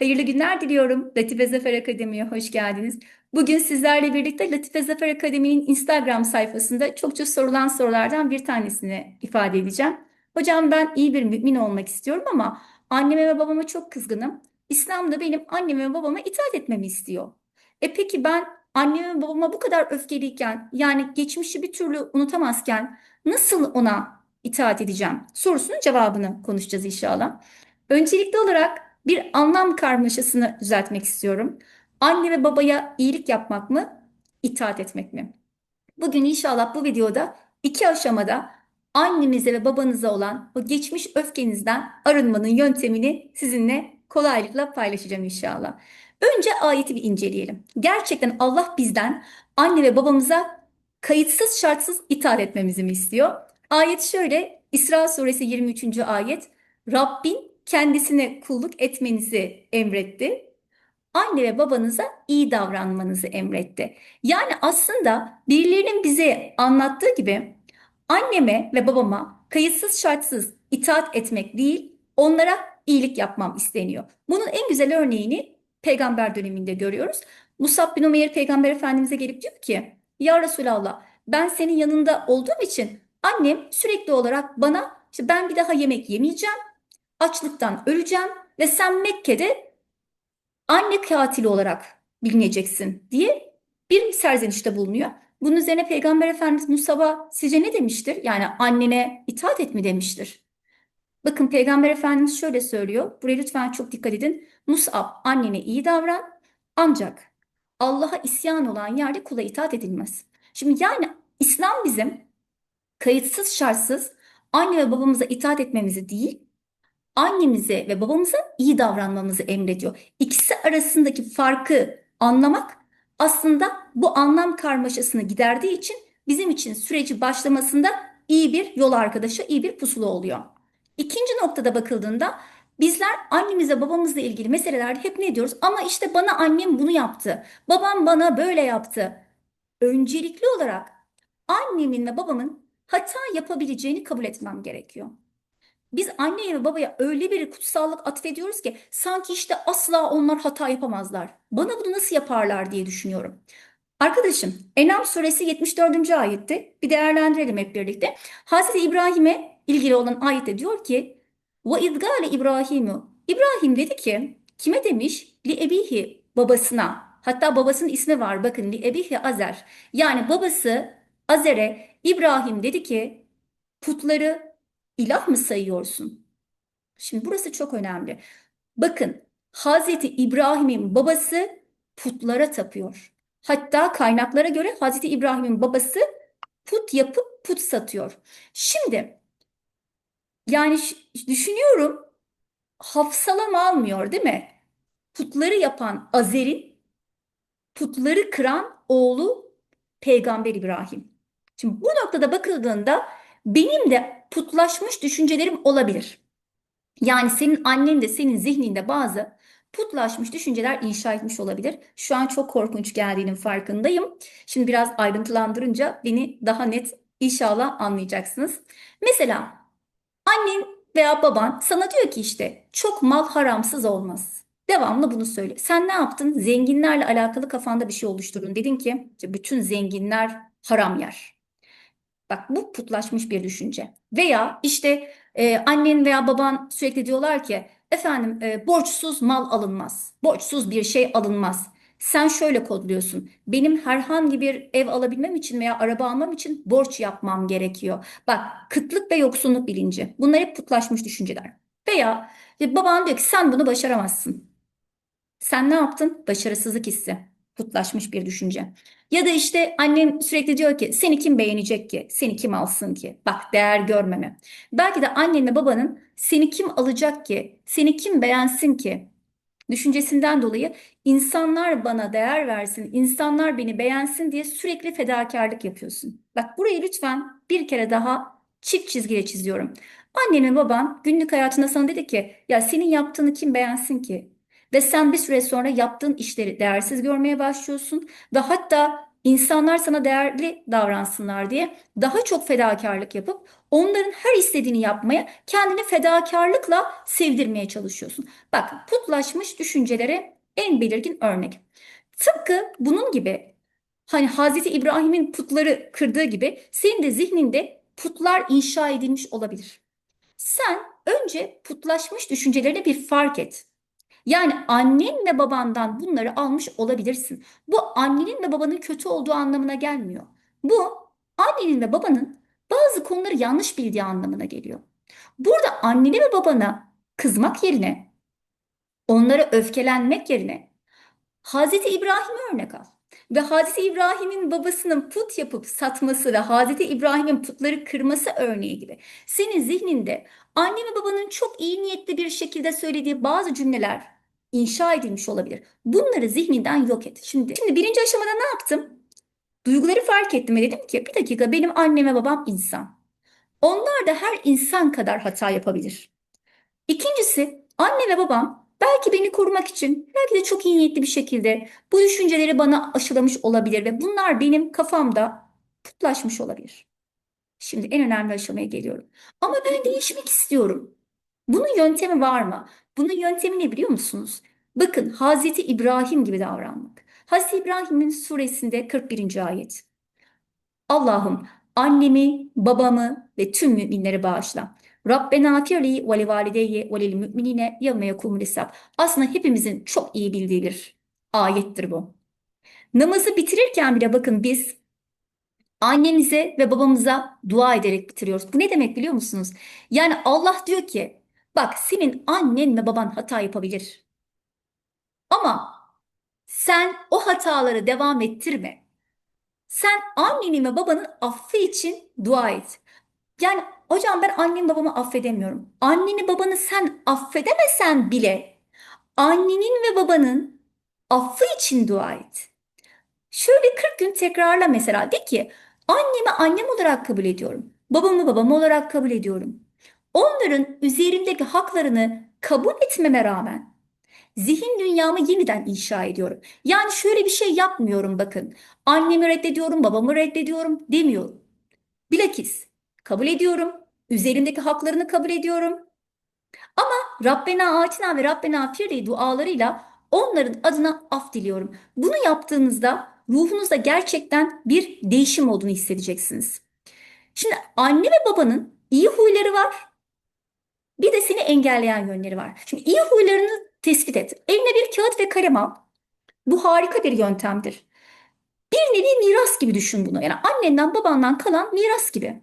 Hayırlı günler diliyorum. Latife Zafer Akademi'ye hoş geldiniz. Bugün sizlerle birlikte Latife Zafer Akademi'nin Instagram sayfasında çokça sorulan sorulardan bir tanesini ifade edeceğim. Hocam ben iyi bir mümin olmak istiyorum ama anneme ve babama çok kızgınım. İslam da benim anneme ve babama itaat etmemi istiyor. E peki ben anneme ve babama bu kadar öfkeliyken yani geçmişi bir türlü unutamazken nasıl ona itaat edeceğim sorusunun cevabını konuşacağız inşallah. Öncelikli olarak bir anlam karmaşasını düzeltmek istiyorum. Anne ve babaya iyilik yapmak mı, itaat etmek mi? Bugün inşallah bu videoda iki aşamada annemize ve babanıza olan o geçmiş öfkenizden arınmanın yöntemini sizinle kolaylıkla paylaşacağım inşallah. Önce ayeti bir inceleyelim. Gerçekten Allah bizden anne ve babamıza kayıtsız şartsız itaat etmemizi mi istiyor? Ayet şöyle, İsra suresi 23. ayet. Rabbin kendisine kulluk etmenizi emretti. Anne ve babanıza iyi davranmanızı emretti. Yani aslında birilerinin bize anlattığı gibi anneme ve babama kayıtsız şartsız itaat etmek değil, onlara iyilik yapmam isteniyor. Bunun en güzel örneğini peygamber döneminde görüyoruz. Musab bin Umeyr peygamber efendimize gelip diyor ki, Ya Resulallah ben senin yanında olduğum için annem sürekli olarak bana işte ben bir daha yemek yemeyeceğim, açlıktan öleceğim ve sen Mekke'de anne katili olarak bilineceksin diye bir serzenişte bulunuyor. Bunun üzerine Peygamber Efendimiz Musab'a sizce ne demiştir? Yani annene itaat et mi demiştir. Bakın Peygamber Efendimiz şöyle söylüyor. Buraya lütfen çok dikkat edin. Musab annene iyi davran ancak Allah'a isyan olan yerde kula itaat edilmez. Şimdi yani İslam bizim kayıtsız şartsız anne ve babamıza itaat etmemizi değil, annemize ve babamıza iyi davranmamızı emrediyor. İkisi arasındaki farkı anlamak aslında bu anlam karmaşasını giderdiği için bizim için süreci başlamasında iyi bir yol arkadaşı, iyi bir pusula oluyor. İkinci noktada bakıldığında bizler annemize babamızla ilgili meselelerde hep ne diyoruz? Ama işte bana annem bunu yaptı, babam bana böyle yaptı. Öncelikli olarak annemin ve babamın hata yapabileceğini kabul etmem gerekiyor. Biz anneye ve babaya öyle bir kutsallık atfediyoruz ki sanki işte asla onlar hata yapamazlar. Bana bunu nasıl yaparlar diye düşünüyorum. Arkadaşım Enam suresi 74. ayette bir değerlendirelim hep birlikte. Hazreti İbrahim'e ilgili olan ayette diyor ki ve idgale İbrahimu İbrahim dedi ki kime demiş? Li ebihi babasına. Hatta babasının ismi var bakın li ebihi Azer. Yani babası Azer'e İbrahim dedi ki putları ilah mı sayıyorsun? Şimdi burası çok önemli. Bakın Hazreti İbrahim'in babası putlara tapıyor. Hatta kaynaklara göre Hazreti İbrahim'in babası put yapıp put satıyor. Şimdi yani düşünüyorum hafsalam almıyor değil mi? Putları yapan Azer'in putları kıran oğlu Peygamber İbrahim. Şimdi bu noktada bakıldığında benim de putlaşmış düşüncelerim olabilir. Yani senin annen de senin zihninde bazı putlaşmış düşünceler inşa etmiş olabilir. Şu an çok korkunç geldiğinin farkındayım. Şimdi biraz ayrıntılandırınca beni daha net inşallah anlayacaksınız. Mesela annen veya baban sana diyor ki işte çok mal haramsız olmaz. Devamlı bunu söyle. Sen ne yaptın? Zenginlerle alakalı kafanda bir şey oluşturdun. Dedin ki bütün zenginler haram yer. Bak bu putlaşmış bir düşünce. Veya işte e, annen veya baban sürekli diyorlar ki efendim e, borçsuz mal alınmaz. Borçsuz bir şey alınmaz. Sen şöyle kodluyorsun. Benim herhangi bir ev alabilmem için veya araba almam için borç yapmam gerekiyor. Bak kıtlık ve yoksunluk bilinci. Bunlar hep putlaşmış düşünceler. Veya e, baban diyor ki sen bunu başaramazsın. Sen ne yaptın? Başarısızlık hissi. Putlaşmış bir düşünce. Ya da işte annen sürekli diyor ki seni kim beğenecek ki? Seni kim alsın ki? Bak değer görmeme. Belki de annenle babanın seni kim alacak ki? Seni kim beğensin ki? Düşüncesinden dolayı insanlar bana değer versin, insanlar beni beğensin diye sürekli fedakarlık yapıyorsun. Bak burayı lütfen bir kere daha çift çizgiyle çiziyorum. Annen ve baban günlük hayatında sana dedi ki ya senin yaptığını kim beğensin ki? Ve sen bir süre sonra yaptığın işleri değersiz görmeye başlıyorsun ve hatta insanlar sana değerli davransınlar diye daha çok fedakarlık yapıp onların her istediğini yapmaya, kendini fedakarlıkla sevdirmeye çalışıyorsun. Bak, putlaşmış düşüncelere en belirgin örnek. Tıpkı bunun gibi hani Hazreti İbrahim'in putları kırdığı gibi senin de zihninde putlar inşa edilmiş olabilir. Sen önce putlaşmış düşüncelerini bir fark et. Yani annen ve babandan bunları almış olabilirsin. Bu annenin ve babanın kötü olduğu anlamına gelmiyor. Bu annenin ve babanın bazı konuları yanlış bildiği anlamına geliyor. Burada annene ve babana kızmak yerine, onlara öfkelenmek yerine Hazreti İbrahim'i örnek al. Ve Hazreti İbrahim'in babasının put yapıp satması ve Hazreti İbrahim'in putları kırması örneği gibi. Senin zihninde anne ve babanın çok iyi niyetli bir şekilde söylediği bazı cümleler inşa edilmiş olabilir. Bunları zihninden yok et. Şimdi, şimdi birinci aşamada ne yaptım? Duyguları fark ettim ve dedim ki bir dakika benim annem ve babam insan. Onlar da her insan kadar hata yapabilir. İkincisi anne ve babam belki beni korumak için belki de çok iyi niyetli bir şekilde bu düşünceleri bana aşılamış olabilir ve bunlar benim kafamda putlaşmış olabilir. Şimdi en önemli aşamaya geliyorum. Ama ben değişmek istiyorum. Bunun yöntemi var mı? Bunun yöntemi ne biliyor musunuz? Bakın Hazreti İbrahim gibi davranmak. Hazreti İbrahim'in suresinde 41. ayet. Allah'ım annemi, babamı ve tüm müminleri bağışla. Rabbena firli ve li valideyye ve lil müminine yevme yekumul hesap. Aslında hepimizin çok iyi bildiği bir ayettir bu. Namazı bitirirken bile bakın biz annemize ve babamıza dua ederek bitiriyoruz. Bu ne demek biliyor musunuz? Yani Allah diyor ki bak senin annen ve baban hata yapabilir. Ama sen o hataları devam ettirme. Sen annenin ve babanın affı için dua et. Yani hocam ben annemi babamı affedemiyorum. Anneni babanı sen affedemesen bile annenin ve babanın affı için dua et. Şöyle 40 gün tekrarla mesela de ki annemi annem olarak kabul ediyorum. Babamı babam olarak kabul ediyorum. Onların üzerimdeki haklarını kabul etmeme rağmen zihin dünyamı yeniden inşa ediyorum. Yani şöyle bir şey yapmıyorum bakın. Annemi reddediyorum, babamı reddediyorum demiyorum. Bilakis kabul ediyorum. Üzerimdeki haklarını kabul ediyorum. Ama Rabbena atina ve Rabbena firli dualarıyla onların adına af diliyorum. Bunu yaptığınızda ruhunuzda gerçekten bir değişim olduğunu hissedeceksiniz. Şimdi anne ve babanın iyi huyları var. Bir de seni engelleyen yönleri var. Şimdi iyi huylarını tespit et. Eline bir kağıt ve kalem al. Bu harika bir yöntemdir. Bir nevi miras gibi düşün bunu. Yani annenden babandan kalan miras gibi.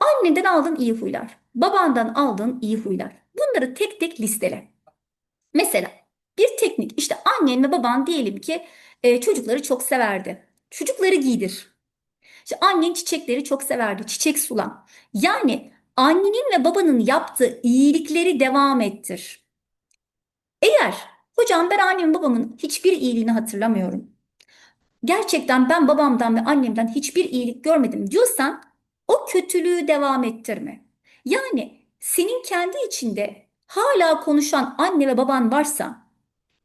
Anneden aldığın iyi huylar, babandan aldığın iyi huylar. Bunları tek tek listele. Mesela bir teknik işte annen ve baban diyelim ki e, çocukları çok severdi. Çocukları giydir. İşte annen çiçekleri çok severdi. Çiçek sula. Yani annenin ve babanın yaptığı iyilikleri devam ettir. Eğer hocam ben annemin babamın hiçbir iyiliğini hatırlamıyorum. Gerçekten ben babamdan ve annemden hiçbir iyilik görmedim diyorsan o kötülüğü devam ettirme. Yani senin kendi içinde hala konuşan anne ve baban varsa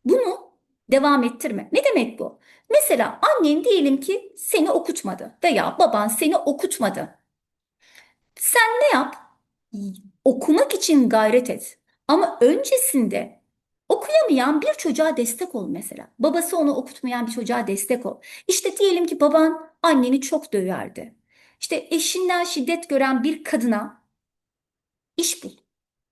bunu devam ettirme. Ne demek bu? Mesela annen diyelim ki seni okutmadı veya baban seni okutmadı. Sen ne yap? Okumak için gayret et. Ama öncesinde okuyamayan bir çocuğa destek ol mesela. Babası onu okutmayan bir çocuğa destek ol. İşte diyelim ki baban anneni çok döverdi. İşte eşinden şiddet gören bir kadına iş bul.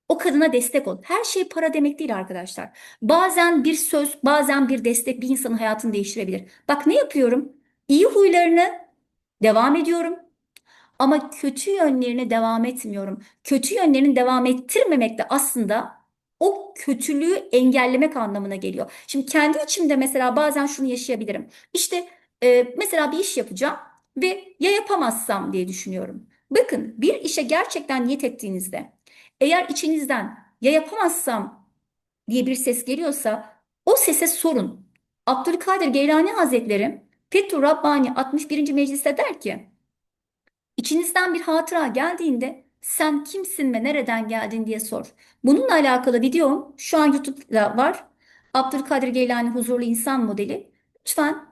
O kadına destek ol. Her şey para demek değil arkadaşlar. Bazen bir söz, bazen bir destek bir insanın hayatını değiştirebilir. Bak ne yapıyorum? İyi huylarını devam ediyorum. Ama kötü yönlerine devam etmiyorum. Kötü yönlerini devam ettirmemek de aslında o kötülüğü engellemek anlamına geliyor. Şimdi kendi içimde mesela bazen şunu yaşayabilirim. İşte e, mesela bir iş yapacağım ve ya yapamazsam diye düşünüyorum. Bakın bir işe gerçekten niyet ettiğinizde eğer içinizden ya yapamazsam diye bir ses geliyorsa o sese sorun. Abdülkadir Geylani Hazretleri Fethur Rabbani 61. mecliste der ki içinizden bir hatıra geldiğinde sen kimsin ve nereden geldin diye sor. Bununla alakalı videom şu an YouTube'da var. Abdülkadir Geylani Huzurlu İnsan Modeli. Lütfen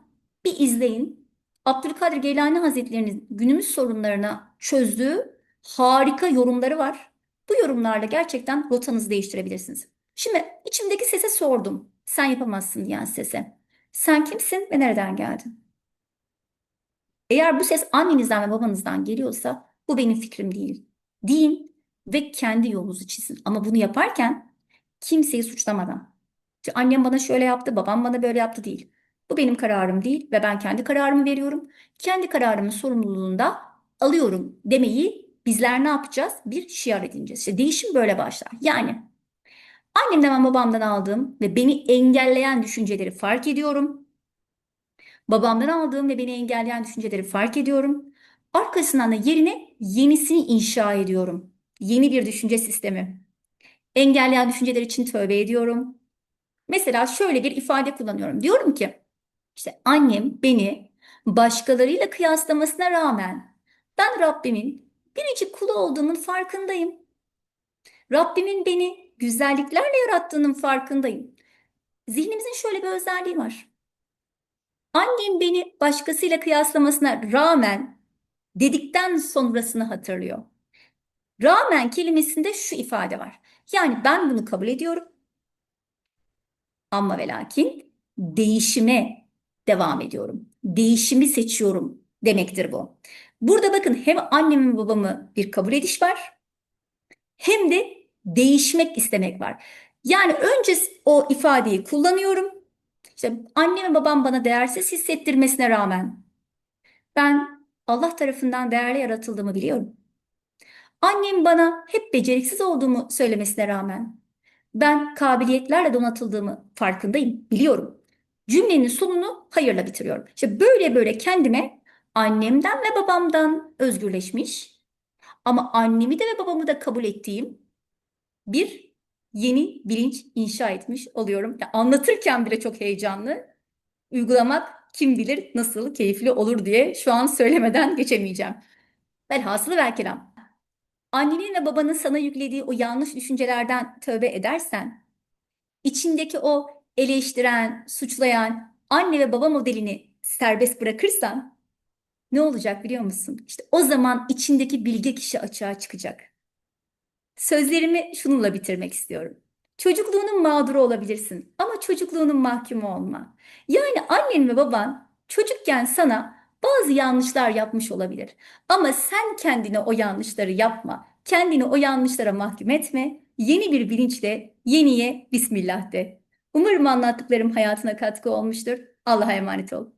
bir izleyin. Abdülkadir Geylani Hazretleri'nin günümüz sorunlarına çözdüğü harika yorumları var. Bu yorumlarla gerçekten rotanızı değiştirebilirsiniz. Şimdi içimdeki sese sordum. Sen yapamazsın diyen sese. Sen kimsin ve nereden geldin? Eğer bu ses annenizden ve babanızdan geliyorsa bu benim fikrim değil. Deyin ve kendi yolunuzu çizin. Ama bunu yaparken kimseyi suçlamadan. İşte annem bana şöyle yaptı, babam bana böyle yaptı değil. Bu benim kararım değil ve ben kendi kararımı veriyorum. Kendi kararımın sorumluluğunu da alıyorum demeyi bizler ne yapacağız? Bir şiar edineceğiz. İşte değişim böyle başlar. Yani annemden ve babamdan aldığım ve beni engelleyen düşünceleri fark ediyorum. Babamdan aldığım ve beni engelleyen düşünceleri fark ediyorum. Arkasından da yerine yenisini inşa ediyorum. Yeni bir düşünce sistemi. Engelleyen düşünceler için tövbe ediyorum. Mesela şöyle bir ifade kullanıyorum. Diyorum ki işte annem beni başkalarıyla kıyaslamasına rağmen ben Rabbimin biricik kulu olduğumun farkındayım. Rabbimin beni güzelliklerle yarattığının farkındayım. Zihnimizin şöyle bir özelliği var. Annem beni başkasıyla kıyaslamasına rağmen dedikten sonrasını hatırlıyor. Rağmen kelimesinde şu ifade var. Yani ben bunu kabul ediyorum. Ama ve lakin değişime devam ediyorum. Değişimi seçiyorum demektir bu. Burada bakın hem annemi babamı bir kabul ediş var hem de değişmek istemek var. Yani önce o ifadeyi kullanıyorum. İşte annem ve babam bana değersiz hissettirmesine rağmen ben Allah tarafından değerli yaratıldığımı biliyorum. Annem bana hep beceriksiz olduğumu söylemesine rağmen ben kabiliyetlerle donatıldığımı farkındayım, biliyorum. Cümlenin sonunu hayırla bitiriyorum. İşte böyle böyle kendime annemden ve babamdan özgürleşmiş ama annemi de ve babamı da kabul ettiğim bir yeni bilinç inşa etmiş oluyorum. Ya anlatırken bile çok heyecanlı. Uygulamak kim bilir nasıl keyifli olur diye şu an söylemeden geçemeyeceğim. Velhasılı velkelam. Annenin ve babanın sana yüklediği o yanlış düşüncelerden tövbe edersen, içindeki o eleştiren, suçlayan anne ve baba modelini serbest bırakırsan ne olacak biliyor musun? İşte o zaman içindeki bilge kişi açığa çıkacak. Sözlerimi şununla bitirmek istiyorum. Çocukluğunun mağduru olabilirsin ama çocukluğunun mahkumu olma. Yani annen ve baban çocukken sana bazı yanlışlar yapmış olabilir. Ama sen kendine o yanlışları yapma. Kendini o yanlışlara mahkum etme. Yeni bir bilinçle yeniye Bismillah de. Umarım anlattıklarım hayatına katkı olmuştur. Allah'a emanet ol.